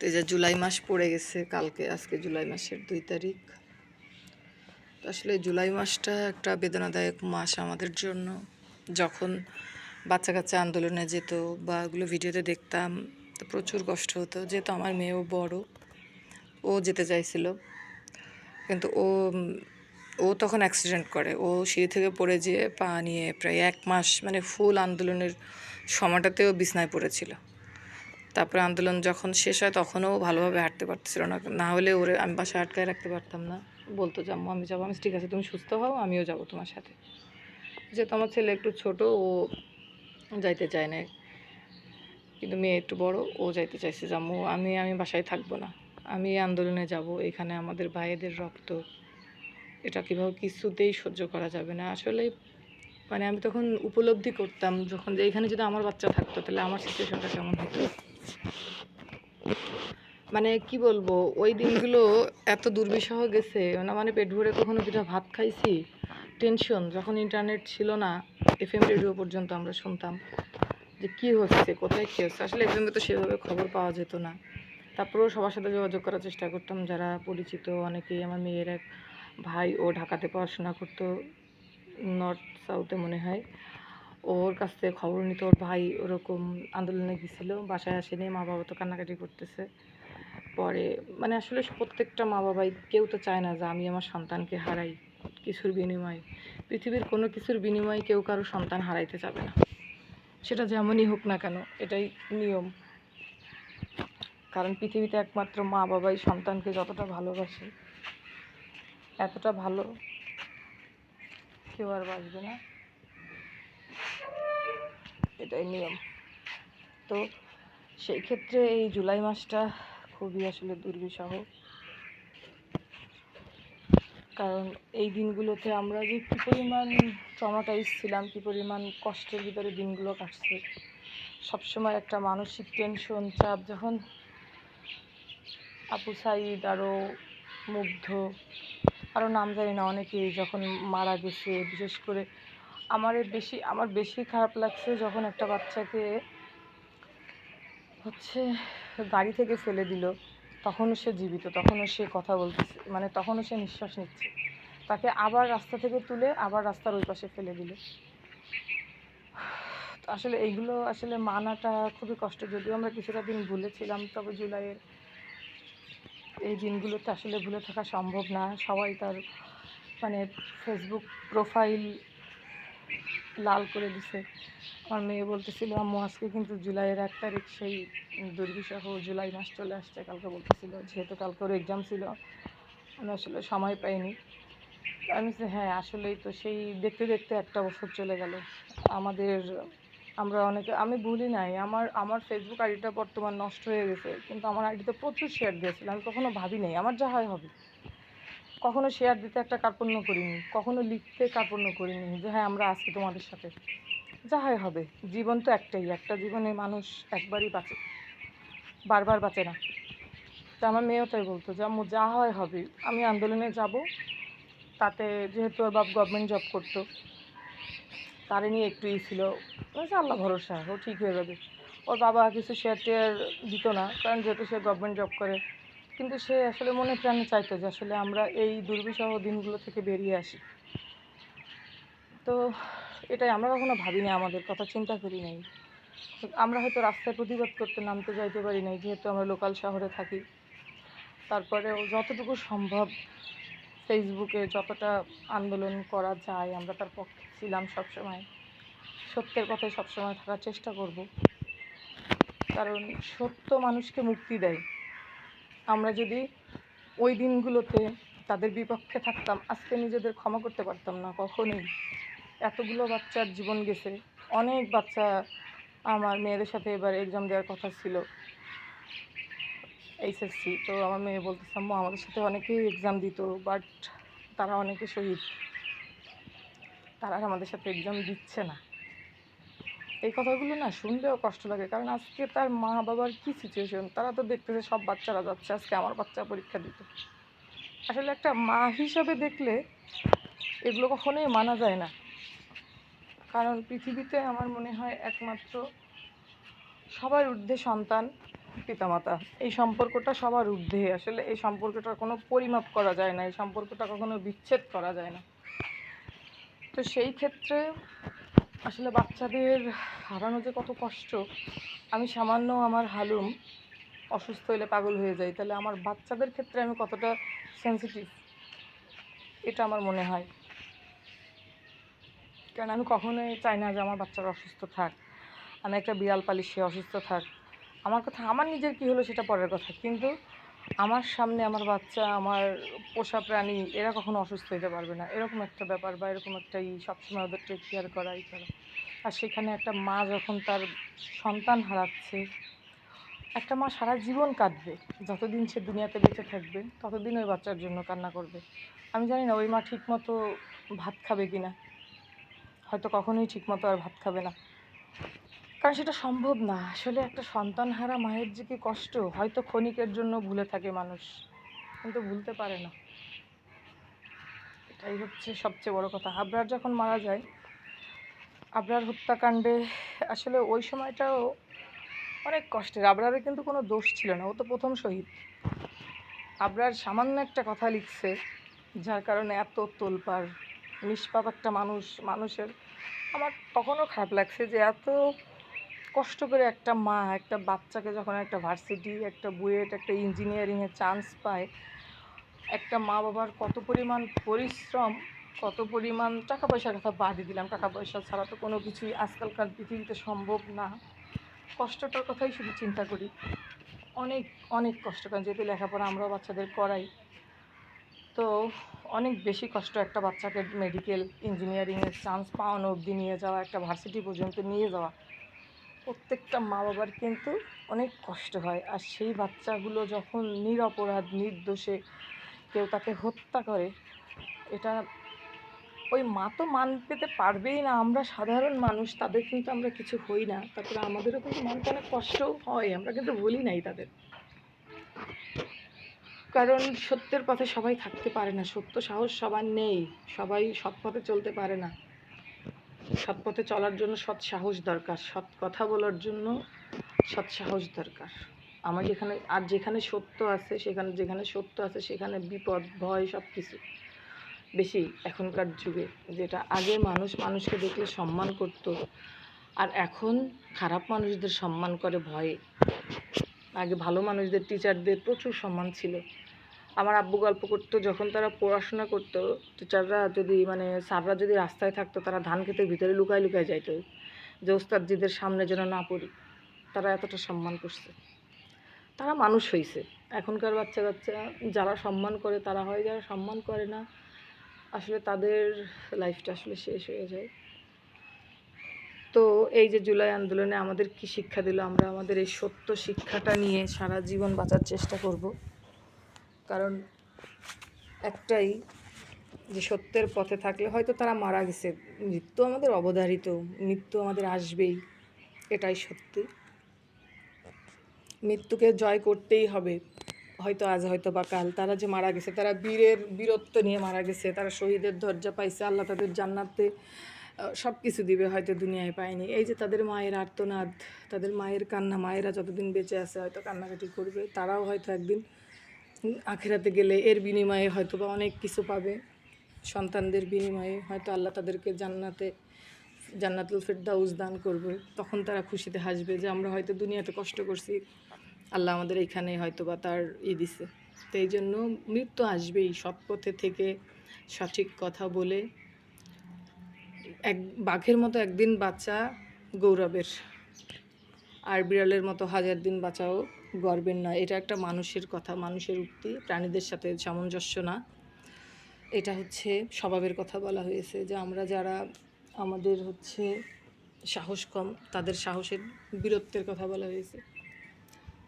তো যে জুলাই মাস পড়ে গেছে, কালকে, আজকে জুলাই মাসের দুই তারিখ। তো আসলে জুলাই মাসটা একটা বেদনাদায়ক মাস আমাদের জন্য। যখন বাচ্চা কাচ্চা আন্দোলনে যেত বা ওগুলো ভিডিওতে দেখতাম, তো প্রচুর কষ্ট হতো। যেহেতু আমার মেয়েও বড়, ও যেতে চাইছিল। কিন্তু ও ও তখন অ্যাক্সিডেন্ট করে। ও সিঁড়ি থেকে পড়ে যেয়ে পা নিয়ে প্রায় এক মাস মানে ফুল আন্দোলনের সময়টাতেও বিছনায় পড়েছিল। তারপরে আন্দোলন যখন শেষ হয়, তখনও ভালোভাবে হাঁটতে পারতেছিল না। না হলে ওরে আমি বাসায় আটকায় রাখতে পারতাম না। বলতো যে আম্মু আমি যাব। আমি, ঠিক আছে, তুমি সুস্থ হও, আমিও যাব তোমার সাথে। যেহেতু আমার ছেলে একটু ছোট, ও যাইতে চায় না কিন্তু মেয়ে একটু বড়, ও যাইতে চাইছে যে আম্মু আমি আমি বাসায় থাকব না। আমি আন্দোলনে যাব, এখানে আমাদের ভাইয়েদের রক্ত। এটা কীভাবে কিছুতেই সহ্য করা যাবে না। আসলে মানে আমি তখন উপলব্ধি করতাম, যখন যে এখানে যদি আমার বাচ্চা থাকতো, তাহলে আমার সিচুয়েশনটা কেমন হতো মানে কি বলব, ওই দিনগুলো এত দুর্বিষহ গেছে। না মানে পেট ভরে কখনো দুটা ভাত খাইছি, টেনশন। যখন ইন্টারনেট ছিল না এফএম রেডিও পর্যন্ত আমরা শুনতাম যে কি হচ্ছে, কোথায় কী হচ্ছে। আসলে এফএমে তো সেভাবে খবর পাওয়া যেত না। তারপরেও সবার সাথে যোগাযোগ করার চেষ্টা করতাম। যারা পরিচিত, অনেকেই আমার মেয়ের এক ভাই, ও ঢাকাতে পড়াশোনা করতো নর্থ সাউথে মনে হয়। ওর কাছ থেকে খবর নিত ওর ভাই ওরকম আন্দোলনে গেছিল, বাসায় আসেনি মা বাবা তো কান্নাকাটি করতেছে। পরে মানে আসলে প্রত্যেকটা মা বাবাই কেউ তো চায় না যে আমি আমার সন্তানকে হারাই কিছুর বিনিময়ে। পৃথিবীর কোনো কিছুর বিনিময়ে কেউ কারও সন্তান হারাইতে যাবে না। সেটা যেমনই হোক না কেন, এটাই নিয়ম। কারণ পৃথিবীতে একমাত্র মা বাবাই সন্তানকে যতটা ভালোবাসে, এতটা ভালো কেউ আর বাসবে না। এটাই নিয়ম। তো সেই ক্ষেত্রে এই জুলাই মাসটা খুবই আসলে দুর্বিষহ। কারণ এই দিনগুলোতে আমরা যে কী পরিমাণ ট্রমাটাইজ ছিলাম, কী পরিমাণ কষ্টের ভিতরে দিনগুলো কাটছে, সবসময় একটা মানসিক টেনশন চাপ যখন আপু সাইদ আরও মুগ্ধ আরও নাম জানি না অনেকেই যখন মারা গেছে, বিশেষ করে আমার বেশি আমার বেশি খারাপ লাগছে যখন একটা বাচ্চাকে হচ্ছে গাড়ি থেকে ফেলে দিল, তখনও সে জীবিত, তখনও সে কথা বলতেছে মানে তখনও সে নিঃশ্বাস নিচ্ছে। তাকে আবার রাস্তা থেকে তুলে আবার রাস্তার ওই পাশে ফেলে দিল। আসলে এইগুলো আসলে মানাটা খুবই কষ্ট, যদিও আমরা কিছুটা দিন ভুলেছিলাম, তবে জুলাইয়ের এই দিনগুলোতে আসলে ভুলে থাকা সম্ভব না। সবাই তার মানে ফেসবুক প্রোফাইল লাল করে দিছে। আমার মেয়ে বলতেছিল, আম্মু, আজকে কিন্তু জুলাইয়ের এক তারিখ, সেই দুর্বিষহ জুলাই মাস চলে আসছে। কালকে বলতেছিল, যেহেতু কালকে ওর এক্সাম ছিল, আমি আসলে সময় পাইনি। আমি হ্যাঁ আসলেই তো সেই দেখতে দেখতে একটা বছর চলে গেল। আমাদের, আমরা অনেকে, আমি ভুলি নাই, আমার আমার ফেসবুক আইডিটা বর্তমান নষ্ট হয়ে গেছে, কিন্তু আমার আইডিতে প্রচুর শেয়ার দিয়েছিল। আমি কখনো ভাবি নাই, আমার যা হয় হবে। কখনো শেয়ার দিতে একটা কার্পণ্য করিনি, কখনো লিখতে কার্পণ্য করিনি যে হ্যাঁ আমরা আছি তোমাদের সাথে। যা হয় হবে, জীবন তো একটাই, একটা জীবনে মানুষ একবারই বাঁচে, বারবার বাঁচে না। তা আমার মেয়েও তাই বলতো যে, আম্মু, যা হয় হবে, আমি আন্দোলনে যাব, তাতে যেহেতু ওর বাপ গভর্নমেন্ট জব করতো, তারে নিয়ে একটু ই ছিল আল্লাহ ভরসা, ও ঠিক হয়ে যাবে। ওর বাবা কিছু শেয়ার টেয়ার দিত না, কারণ যেহেতু সে গভর্নমেন্ট জব করে কিন্তু সে আসলে মনে প্রাণে চাইতো যে আসলে আমরা এই দুর্বিষহ দিনগুলো থেকে বেরিয়ে আসি। তো এটাই আমরা কখনো ভাবিনি, আমাদের কথা চিন্তা করি নাই। আমরা হয়তো রাস্তায় প্রতিবাদ করতে নামতে যাইতে পারি নাই, যেহেতু আমরা লোকাল শহরে থাকি। তারপরেও যতটুকু সম্ভব ফেসবুকে যতটা আন্দোলন করা যায়, আমরা তার পক্ষে ছিলাম সবসময়। সত্যের কথায় সবসময় থাকার চেষ্টা করব। কারণ সত্য মানুষকে মুক্তি দেয়। আমরা যদি ওই দিনগুলোতে তাদের বিপক্ষে থাকতাম, আজকে নিজেদের ক্ষমা করতে পারতাম না কখনোই। এতগুলো বাচ্চার জীবন গেছে। অনেক বাচ্চা আমার মেয়েদের সাথে এবার এক্সাম দেওয়ার কথা ছিল। এইচএসসি তো আমার মেয়ে বলতেছে, আম্মু, আমাদের সাথে অনেকেই এক্সাম দিত বাট তারা অনেকে শহীদ। তারা আর আমাদের সাথে এক্সাম দিচ্ছে না। এই কথাগুলো না শুনলেও কষ্ট লাগে। কারণ আজকে তার মা বাবার কী সিচুয়েশন তারা তো দেখতেছে সব বাচ্চারা যাচ্ছে। আজকে আমার বাচ্চা পরীক্ষা দিতে। আসলে একটা মা হিসাবে দেখলে এগুলো কখনোই মানা যায় না। কারণ পৃথিবীতে আমার মনে হয় একমাত্র সবার ঊর্ধ্বে সন্তান পিতামাতা। এই সম্পর্কটা সবার ঊর্ধ্বে। আসলে এই সম্পর্কটা কোনো পরিমাপ করা যায় না। এই সম্পর্কটা কখনো বিচ্ছেদ করা যায় না। তো সেই ক্ষেত্রে আসলে বাচ্চাদের হারানো যে কত কষ্ট, আমি সামান্য আমার হালুম অসুস্থ হলে পাগল হয়ে যাই। তাহলে আমার বাচ্চাদের ক্ষেত্রে আমি কতটা সেন্সিটিভ এটা আমার মনে হয়। কারণ আমি কখনোই চাই না যে আমার বাচ্চারা অসুস্থ থাক। আমি একটা বিড়াল পালি সে অসুস্থ থাক। আমার কথা, আমার নিজের কী হলো সেটা পরের কথা। কিন্তু আমার সামনে আমার বাচ্চা, আমার পোষা প্রাণী, এরা কখনো অসুস্থ হতে পারবে না। এরকম একটা ব্যাপার বা এরকম একটা ই সবসময় ওদের টেক কেয়ার করা, ই করা। আর সেখানে একটা মা যখন তার সন্তান হারাচ্ছে, একটা মা সারা জীবন কাঁদবে। যতদিন সে দুনিয়াতে বেঁচে থাকবে, ততদিন ওই বাচ্চার জন্য কান্না করবে। আমি জানি না, ওই মা ঠিকমতো ভাত খাবে কি না হয়তো কখনোই ঠিকমতো আর ভাত খাবে না। কারণ সেটা সম্ভব না। আসলে একটা সন্তান হারা মায়ের যে কি কষ্ট, হয়তো ক্ষণিকের জন্য ভুলে থাকে মানুষ, কিন্তু ভুলতে পারে না। এটাই হচ্ছে সবচেয়ে বড় কথা। আবরার যখন মারা যায়, আবরার হত্যাকাণ্ডে আসলে ওই সময়টাও অনেক কষ্টের। আবরারের কিন্তু কোনো দোষ ছিল না, ও তো প্রথম শহীদ। আবরার সামান্য একটা কথা লিখছে, যার কারণে এত তোলপাড়, নিষ্পাপ একটা মানুষ, মানুষের, আমার তখনও খারাপ লাগছে যে এত কষ্ট করে একটা মা, একটা বাচ্চাকে যখন একটা ভার্সিটি একটা বুয়েট, একটা ইঞ্জিনিয়ারিংয়ের চান্স পায়, একটা মা বাবার কত পরিমাণ পরিশ্রম, কত পরিমাণ টাকা পয়সার কথা বাদই দিলাম। টাকা পয়সা ছাড়া তো কোনো কিছুই আজকালকার পৃথিবীতে সম্ভব না। কষ্টটার কথাই শুধু চিন্তা করি। অনেক অনেক কষ্ট, কারণ যেহেতু লেখাপড়া আমরাও বাচ্চাদের করাই। তো অনেক বেশি কষ্ট একটা বাচ্চাকে মেডিকেল ইঞ্জিনিয়ারিংয়ের চান্স পাওয়ানো অবধি নিয়ে যাওয়া, একটা ভার্সিটি পর্যন্ত নিয়ে যাওয়া। প্রত্যেকটা মা বাবার কিন্তু অনেক কষ্ট হয়। আর সেই বাচ্চাগুলো যখন নিরপরাধ, নির্দোষে কেউ তাকে হত্যা করে, এটা ওই মা তো মান পেতে পারবেই না। আমরা সাধারণ মানুষ, তাদের কিন্তু আমরা কিছু হই না। তারপরে আমাদেরও কিন্তু মানতে অনেক কষ্টও হয়, আমরা কিন্তু বলি নাই তাদের। কারণ সত্যের পথে সবাই থাকতে পারে না, সত্য সাহস সবার নেই, সবাই সৎ পথে চলতে পারে না। সৎ পথে চলার জন্য সৎ সাহস দরকার, সৎ কথা বলার জন্য সৎ সাহস দরকার। আমার যেখানে, আর যেখানে সত্য আছে, সেখানে, যেখানে সত্য আছে, সেখানে বিপদ, ভয় সব কিছু বেশি এখনকার যুগে, যেটা আগে মানুষ, মানুষকে দেখলে সম্মান করতো, আর এখন খারাপ মানুষদের সম্মান করে ভয়ে। আগে ভালো মানুষদের টিচারদের প্রচুর সম্মান ছিল। আমার আব্বু গল্প করতো, যখন তারা পড়াশোনা করতো, টিচাররা যদি মানে স্যাররা যদি রাস্তায় থাকতো, তারা ধান খেতের ভিতরে লুকায় লুকায় যাইতো। যে ওস্তাদজিদের সামনে যেন না পড়ি, তারা এতটা সম্মান করছে। তারা মানুষ হয়েছে এখনকার বাচ্চা কাচ্চা যারা সম্মান করে, তারা হয় যারা সম্মান করে না, আসলে তাদের লাইফটা আসলে শেষ হয়ে যায়। তো এই যে জুলাই আন্দোলনে আমাদের কি শিক্ষা দিল, আমরা আমাদের এই সত্য শিক্ষাটা নিয়ে সারা জীবন বাঁচার চেষ্টা করব। কারণ একটাই যে সত্যের পথে থাকলে হয়তো তারা মারা গেছে। মৃত্যু আমাদের অবধারিত, মৃত্যু আমাদের আসবেই, এটাই সত্যি। মৃত্যুকে জয় করতেই হবে। হয়তো আজ, হয়তো বা কাল। তারা যে মারা গেছে, তারা বীরের বীরত্ব নিয়ে মারা গেছে, তারা শহীদের দরজা পাইছে, আল্লাহ তাদের জান্নাতে সব কিছু দিবে, হয়তো দুনিয়ায় পায়নি। এই যে তাদের মায়ের আর্তনাদ, তাদের মায়ের কান্না, মায়েরা যতদিন বেঁচে আছে হয়তো কান্নাকাটি করবে, তারাও হয়তো একদিন আখেরাতে গেলে এর বিনিময়ে হয়তো বা অনেক কিছু পাবে। সন্তানদের বিনিময়ে হয়তো আল্লাহ তাদেরকে জান্নাতে, জান্নাতুল ফেরদাউস দান করবে। তখন তারা খুশিতে হাসবে যে আমরা হয়তো দুনিয়াতে কষ্ট করছি। আল্লাহ আমাদের এইখানে হয়তো বা তার ই দিছে। তো এই জন্য মৃত্যু আসবেই সৎ পথে থেকে সঠিক কথা বলে। এক বাঘের মতো একদিন বাচ্চা গৌরবের। আর বিড়ালের মতো হাজার দিন বাঁচাও। গর্বের নয়। এটা একটা মানুষের কথা, মানুষের উক্তি, প্রাণীদের সাথে সামঞ্জস্য না। এটা হচ্ছে স্বভাবের কথা বলা হয়েছে যে আমরা যারা আমাদের হচ্ছে সাহস কম, তাদের সাহসের বীরত্বের কথা বলা হয়েছে।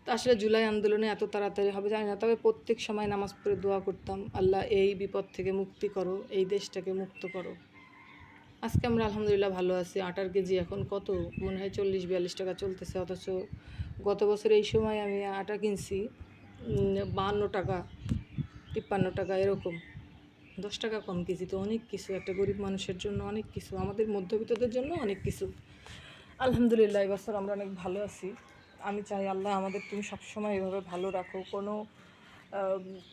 তা আসলে জুলাই আন্দোলনে এত তাড়াতাড়ি হবে জানি না, তবে প্রত্যেক সময় নামাজ পড়ে দোয়া করতাম, আল্লাহ, এই বিপদ থেকে মুক্তি করো, এই দেশটাকে মুক্ত করো। আজকে আমরা আলহামদুলিল্লাহ ভালো আছি। আটার কেজি এখন কত? মনে হয় চল্লিশ, বিয়াল্লিশ টাকা চলতেছে, অথচ গত বছর এই সময় আমি আটা কিনছি বাহান্ন টাকা, তিপ্পান্ন টাকা এরকম। দশ টাকা কম কেজি, তো অনেক কিছু, একটা গরিব মানুষের জন্য অনেক কিছু, আমাদের মধ্যবিত্তদের জন্য অনেক কিছু। আলহামদুলিল্লাহ এবছর আমরা অনেক ভালো আছি। আমি চাই আল্লাহ আমাদের তুমি সবসময় এভাবে ভালো রাখো, কোনো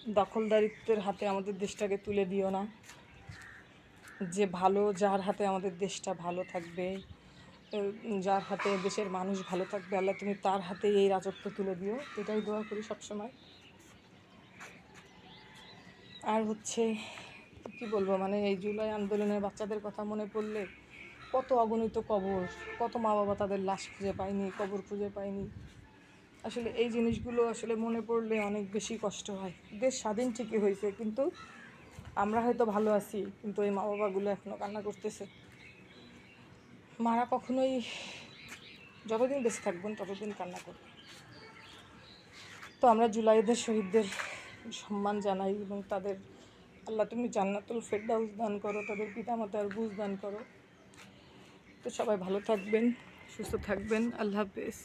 দখলদারিত্বের হাতে আমাদের দেশটাকে তুলে দিও না। যে ভালো, যার হাতে আমাদের দেশটা ভালো থাকবে। যার হাতে দেশের মানুষ ভালো থাকবে, আল্লাহ তুমি তার হাতে এই রাজত্ব তুলে দিও। এটাই দোয়া করি সবসময়। আর হচ্ছে, কি বলব মানে এই জুলাই আন্দোলনের বাচ্চাদের কথা মনে পড়লে কত অগণিত কবর, কত মা বাবা তাদের লাশ খুঁজে পায়নি, কবর খুঁজে পায়নি। আসলে এই জিনিসগুলো আসলে মনে পড়লে অনেক বেশি কষ্ট হয়। দেশ স্বাধীন ঠিকই হয়েছে, কিন্তু আমরা হয়তো ভালো আছি, কিন্তু এই মা বাবাগুলো এখনও কান্না করতেছে। মারা কখনোই যতদিন বেঁচে থাকবেন, ততদিন কান্না করবেন। তো আমরা জুলাইদের শহীদদের সম্মান জানাই এবং তাদের, আল্লাহ তুমি জান্নাতুল ফেরদাউস দান করো, তাদের পিতামাতার বুজ দান করো। তো সবাই ভালো থাকবেন, সুস্থ থাকবেন, আল্লাহ হাফেজ।